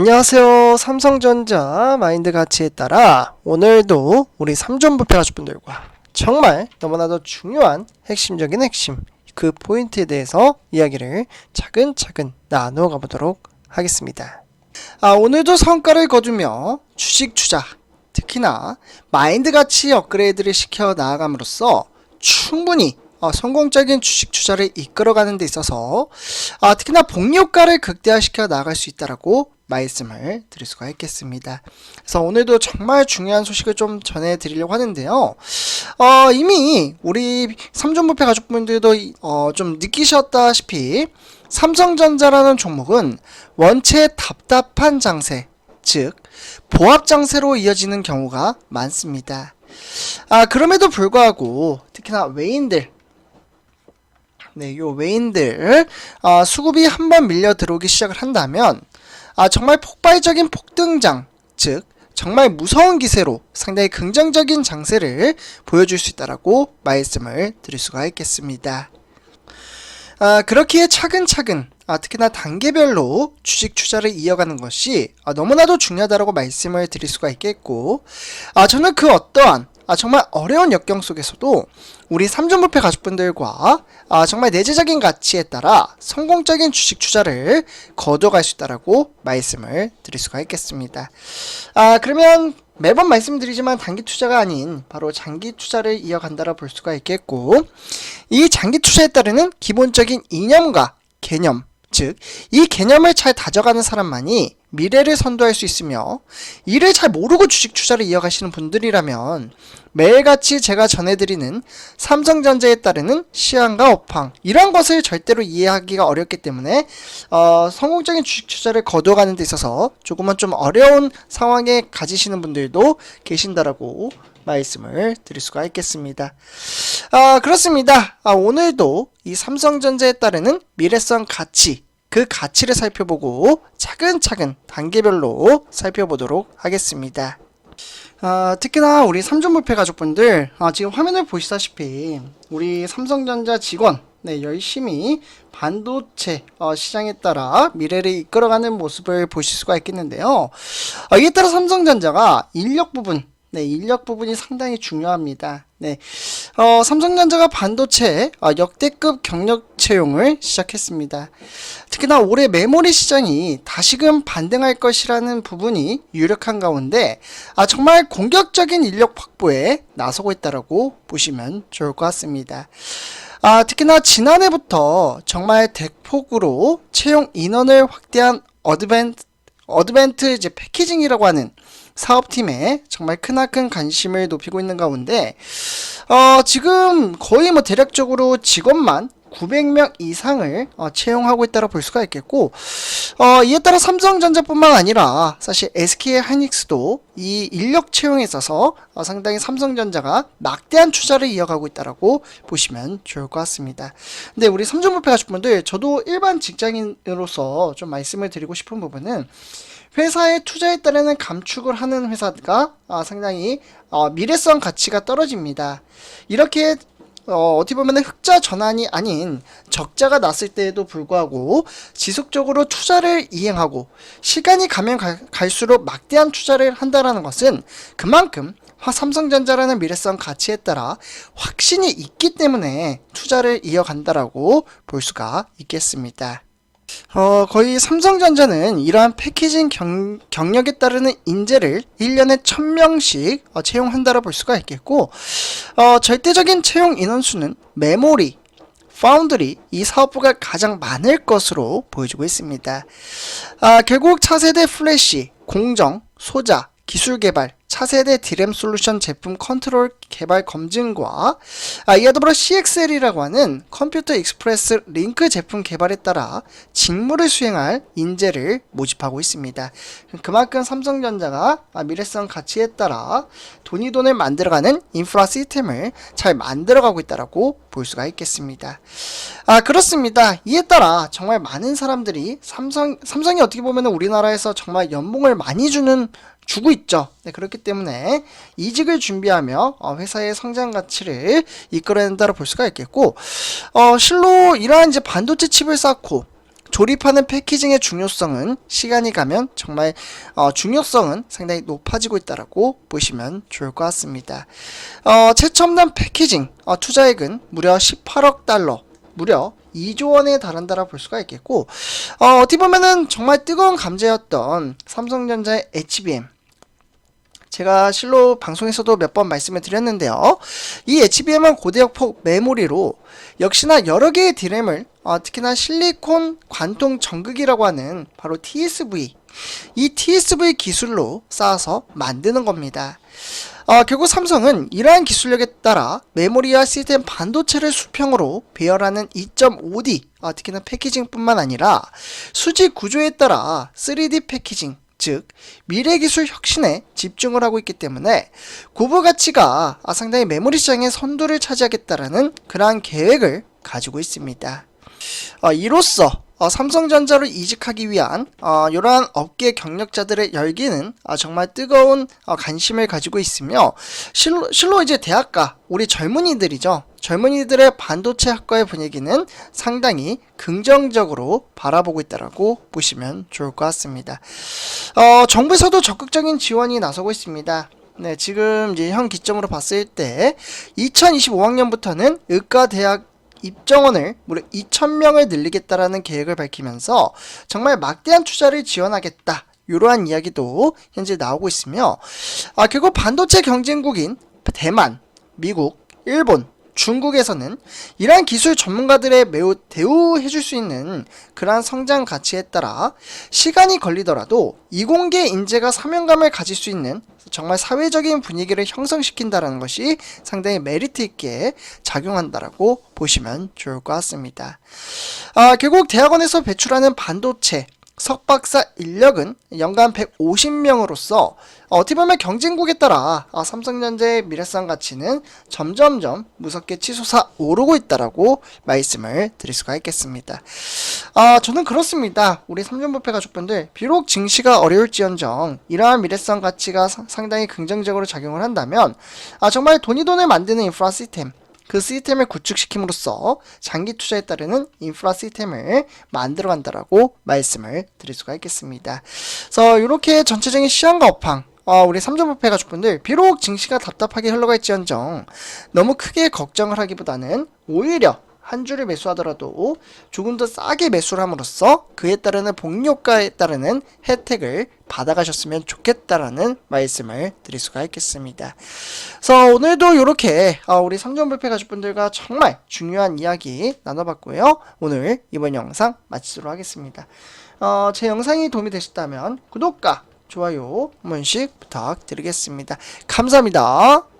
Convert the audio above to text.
안녕하세요. 삼성전자 마인드 가치에 따라 오늘도 우리 삼존부패 가족분들과 정말 너무나도 중요한 핵심적인 핵심 그 포인트에 대해서 이야기를 차근차근 나누어 가보도록 하겠습니다. 아, 오늘도 성과를 거두며 주식 투자, 특히나 마인드 가치 업그레이드를 시켜 나아감으로써 충분히 어, 성공적인 주식 투자를 이끌어가는 데 있어서 아, 특히나 복리 효과를 극대화시켜 나아갈 수 있다라고 말씀을 드릴 수가 있겠습니다. 그래서 오늘도 정말 중요한 소식을 좀 전해드리려고 하는데요. 어, 이미 우리 삼존부패 가족분들도 이- 어, 좀 느끼셨다시피 삼성전자라는 종목은 원체 답답한 장세, 즉 보합 장세로 이어지는 경우가 많습니다. 아, 그럼에도 불구하고 특히나 외인들 네, 요 외인들 아, 수급이 한번 밀려 들어오기 시작을 한다면 아, 정말 폭발적인 폭등장, 즉 정말 무서운 기세로 상당히 긍정적인 장세를 보여줄 수 있다라고 말씀을 드릴 수가 있겠습니다. 아, 그렇기에 차근차근 아, 특히나 단계별로 주식 투자를 이어가는 것이 아, 너무나도 중요하다고 말씀을 드릴 수가 있겠고 아, 저는 그 어떠한 아, 정말 어려운 역경 속에서도 우리 삼존부패 가족분들과 아, 정말 내재적인 가치에 따라 성공적인 주식 투자를 거둬갈 수 있다라고 말씀을 드릴 수가 있겠습니다. 아, 그러면 매번 말씀드리지만 단기 투자가 아닌 바로 장기 투자를 이어간다라 볼 수가 있겠고 이 장기 투자에 따르는 기본적인 이념과 개념, 즉 이 개념을 잘 다져가는 사람만이 미래를 선도할 수 있으며 이를 잘 모르고 주식 투자를 이어가시는 분들이라면 매일같이 제가 전해드리는 삼성전자에 따르는 시황과 업황 이런 것을 절대로 이해하기가 어렵기 때문에 어, 성공적인 주식 투자를 거둬가는 데 있어서 조금은 좀 어려운 상황에 가지시는 분들도 계신다라고 말씀을 드릴 수가 있겠습니다. 아, 그렇습니다. 아, 오늘도 이 삼성전자에 따르는 미래성 가치, 그 가치를 살펴보고 차근차근 단계별로 살펴보도록 하겠습니다. 아, 특히나 우리 삼존부패 가족분들, 아, 지금 화면을 보시다시피 우리 삼성전자 직원, 네, 열심히 반도체 어, 시장에 따라 미래를 이끌어가는 모습을 보실 수가 있겠는데요. 어, 이에 따라 삼성전자가 인력 부분, 네, 인력 부분이 상당히 중요합니다. 네, 어, 삼성전자가 반도체 어, 역대급 경력 채용을 시작했습니다. 특히나 올해 메모리 시장이 다시금 반등할 것이라는 부분이 유력한 가운데 아, 정말 공격적인 인력 확보에 나서고 있다라고 보시면 좋을 것 같습니다. 아, 특히나 지난해부터 정말 대폭으로 채용 인원을 확대한 어드밴트 어드밴트 이제 패키징이라고 하는 사업팀에 정말 크나큰 관심을 높이고 있는 가운데 어, 지금 거의 뭐 대략적으로 직원만 900명 이상을 어, 채용하고 있다고 볼 수가 있겠고 어, 이에 따라 삼성전자뿐만 아니라 사실 SK 하이닉스도 이 인력 채용에 있어서 어, 상당히 삼성전자가 막대한 투자를 이어가고 있다라고 보시면 좋을 것 같습니다. 근데 우리 삼성부패 가족분들 저도 일반 직장인으로서 좀 말씀을 드리고 싶은 부분은 회사의 투자에 따르는 감축을 하는 회사가 아, 상당히 어, 미래성 가치가 떨어집니다. 이렇게 어, 어떻게 보면 흑자 전환이 아닌 적자가 났을 때에도 불구하고 지속적으로 투자를 이행하고 시간이 가면 갈, 갈수록 막대한 투자를 한다라는 것은 그만큼 화- 삼성전자라는 미래성 가치에 따라 확신이 있기 때문에 투자를 이어간다라고 볼 수가 있겠습니다. 어, 거의 삼성전자는 이러한 패키징 경, 경력에 따르는 인재를 1년에 1000명씩 어, 채용한다고 볼 수가 있겠고, 어, 절대적인 채용 인원수는 메모리, 파운드리 이 사업부가 가장 많을 것으로 보여지고 있습니다. 아, 결국 차세대 플래시, 공정, 소자, 기술 개발, 차세대 디램 솔루션 제품 컨트롤 개발 검증과 아, 이에 더불어 CXL이라고 하는 컴퓨터 익스프레스 링크 제품 개발에 따라 직무를 수행할 인재를 모집하고 있습니다. 그만큼 삼성전자가 아, 미래성 가치에 따라 돈이 돈을 만들어가는 인프라 시스템을 잘 만들어가고 있다라고 볼 수가 있겠습니다. 아 그렇습니다. 이에 따라 정말 많은 사람들이 삼성 삼성이 어떻게 보면 우리나라에서 정말 연봉을 많이 주는 주고 있죠. 네, 그렇기 때문에 이직을 준비하며 어, 회사의 성장 가치를 이끌어낸다고 볼 수가 있겠고, 어, 실로 이러한 이제 반도체 칩을 쌓고 조립하는 패키징의 중요성은 시간이 가면 정말 어, 중요성은 상당히 높아지고 있다라고 보시면 좋을 것 같습니다. 어, 최첨단 패키징 어, 투자액은 무려 18억 달러, 무려 2조 원에 달한다라 볼 수가 있겠고 어, 어떻게 보면은 정말 뜨거운 감자였던 삼성전자의 HBM 제가 실로 방송에서도 몇 번 말씀을 드렸는데요. 이 HBM은 고대역폭 메모리로 역시나 여러 개의 디램을 어, 특히나 실리콘 관통 전극이라고 하는 바로 TSV 이 TSV 기술로 쌓아서 만드는 겁니다. 어, 결국 삼성은 이러한 기술력에 따라 메모리와 시스템 반도체를 수평으로 배열하는 2.5D 어, 특히나 패키징뿐만 아니라 수직 구조에 따라 3D 패키징 즉 미래 기술 혁신에 집중을 하고 있기 때문에 고부 가치가 아, 상당히 메모리 시장의 선두를 차지하겠다라는 그러한 계획을 가지고 있습니다. 어, 이로써 어, 삼성전자로 이직하기 위한 어, 이러한 업계 경력자들의 열기는 어, 정말 뜨거운 어, 관심을 가지고 있으며 실로, 실로 이제 대학가 우리 젊은이들이죠. 젊은이들의 반도체 학과의 분위기는 상당히 긍정적으로 바라보고 있다라고 보시면 좋을 것 같습니다. 어, 정부에서도 적극적인 지원이 나서고 있습니다. 네, 지금 이제 현 기점으로 봤을 때 2025학년부터는 의과대학 입정원을 무려 2,000명을 늘리겠다라는 계획을 밝히면서 정말 막대한 투자를 지원하겠다. 이러한 이야기도 현재 나오고 있으며 아, 결국 반도체 경쟁국인 대만, 미국, 일본, 중국에서는 이러한 기술 전문가들의 매우 대우해줄 수 있는 그러한 성장 가치에 따라 시간이 걸리더라도 이공계 인재가 사명감을 가질 수 있는 정말 사회적인 분위기를 형성시킨다는 것이 상당히 메리트 있게 작용한다라고 보시면 좋을 것 같습니다. 아, 결국 대학원에서 배출하는 반도체 석박사 인력은 연간 150명으로서 어떻게 보면 경쟁국에 따라 아, 삼성전자의 미래성 가치는 점점점 무섭게 치솟아 오르고 있다라고 말씀을 드릴 수가 있겠습니다. 아, 저는 그렇습니다. 우리 삼전부패 가족분들 비록 증시가 어려울지언정 이러한 미래성 가치가 사- 상당히 긍정적으로 작용을 한다면 아, 정말 돈이 돈을 만드는 인프라 시스템 그 시스템을 구축시킴으로써 장기 투자에 따르는 인프라 시스템을 만들어 간다라고 말씀을 드릴 수가 있겠습니다. 그래서 이렇게 전체적인 시장과 업황 어, 우리 삼전부패 가족분들 비록 증시가 답답하게 흘러갈지언정 너무 크게 걱정을 하기보다는 오히려 한 주를 매수하더라도 조금 더 싸게 매수를 함으로써 그에 따르는 복리효과에 따르는 혜택을 받아가셨으면 좋겠다라는 말씀을 드릴 수가 있겠습니다. 그래서 오늘도 이렇게 어, 우리 삼전불패 가족분들과 정말 중요한 이야기 나눠봤고요. 오늘 이번 영상 마치도록 하겠습니다. 어, 제 영상이 도움이 되셨다면 구독과 좋아요 한 번씩 부탁드리겠습니다. 감사합니다.